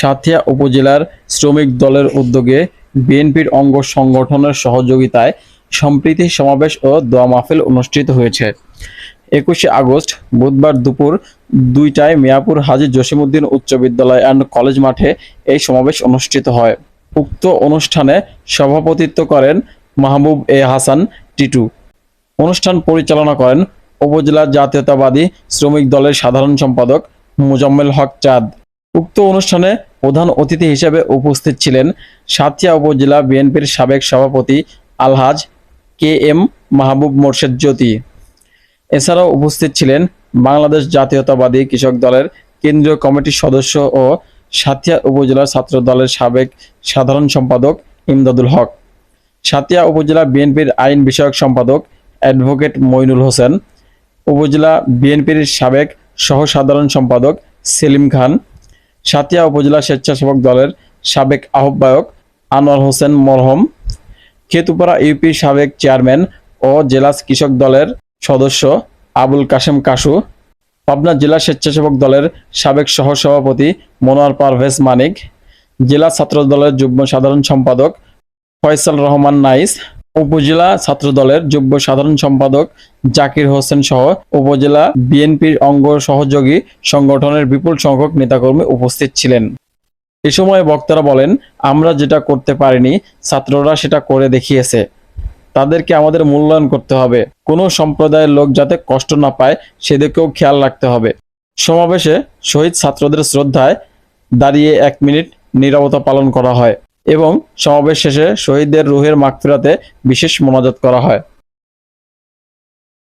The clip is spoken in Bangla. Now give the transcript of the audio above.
সাথিয়া উপজেলার শ্রমিক দলের উদ্যোগে বিএনপির অঙ্গ সংগঠনের সহযোগিতায় সম্প্রীতি সমাবেশ ও দোয়া মাহফিল অনুষ্ঠিত হয়েছে। একুশে আগস্ট বুধবার দুপুর দুইটায় মিয়াপুর হাজী জসিমউদ্দিন উচ্চ বিদ্যালয় অ্যান্ড কলেজ মাঠে এই সমাবেশ অনুষ্ঠিত হয়। উক্ত অনুষ্ঠানে সভাপতিত্ব করেন মাহবুব এ হাসান, টিটু। অনুষ্ঠান পরিচালনা করেন উপজেলা জাতীয়তাবাদী শ্রমিক দলের সাধারণ সম্পাদক মুজাম্মেল হক চাঁদ। উক্ত অনুষ্ঠানে প্রধান অতিথি হিসেবে উপস্থিত ছিলেন সাতিয়া উপজেলা বিএনপির সাবেক সভাপতি আলহাজ কে এম মাহবুব মোর্শেদ জ্যোতি। এছাড়াও উপস্থিত ছিলেন বাংলাদেশ জাতীয়তাবাদী কৃষক দলের কেন্দ্রীয় কমিটির সদস্য ও সাতিয়া উপজেলা ছাত্র দলের সাবেক সাধারণ সম্পাদক ইমদাদুল হক। সাতিয়া উপজেলা বিএনপির আইন বিষয়ক সম্পাদক অ্যাডভোকেট মইনুল হোসেন। উপজেলা বিএনপির সাবেক সহ সাধারণ সম্পাদক সেলিম খান। সাতিয়া উপজেলা স্বেচ্ছাসেবক দলের সাবেক আহ্বায়ক আনোয়ার হোসেন মরহম, খেতুপাড়া ইউপির সাবেক চেয়ারম্যান ও জেলা কৃষক দলের সদস্য আবুল কাশেম কাশু পাবনা জেলা স্বেচ্ছাসেবক দলের সাবেক সহসভাপতি মনোয়ার পারভেজ মানিক, জেলা ছাত্র দলের যুগ্ম সাধারণ সম্পাদক ফয়সাল রহমান নাইস উপজেলা ছাত্র দলের যুগ্ম সাধারণ সম্পাদক জাকির হোসেন সহ উপজেলা বিএনপির অঙ্গ সহযোগী সংগঠনের বিপুল সংখ্যক নেতাকর্মী উপস্থিত ছিলেন। এ সময় বক্তারা বলেন, আমরা যেটা করতে পারিনি, ছাত্ররা সেটা করে দেখিয়েছে। তাদেরকে আমাদের মূল্যায়ন করতে হবে। কোনো সম্প্রদায়ের লোক যাতে কষ্ট না পায়, সেদিকেও খেয়াল রাখতে হবে। সমাবেশে শহীদ ছাত্রদের শ্রদ্ধায় দাঁড়িয়ে এক মিনিট নীরবতা পালন করা হয়। এবং সমাবেশ শেষে শহীদদের রুহের মাগফিরাতে বিশেষ মোনাজাত করা হয়।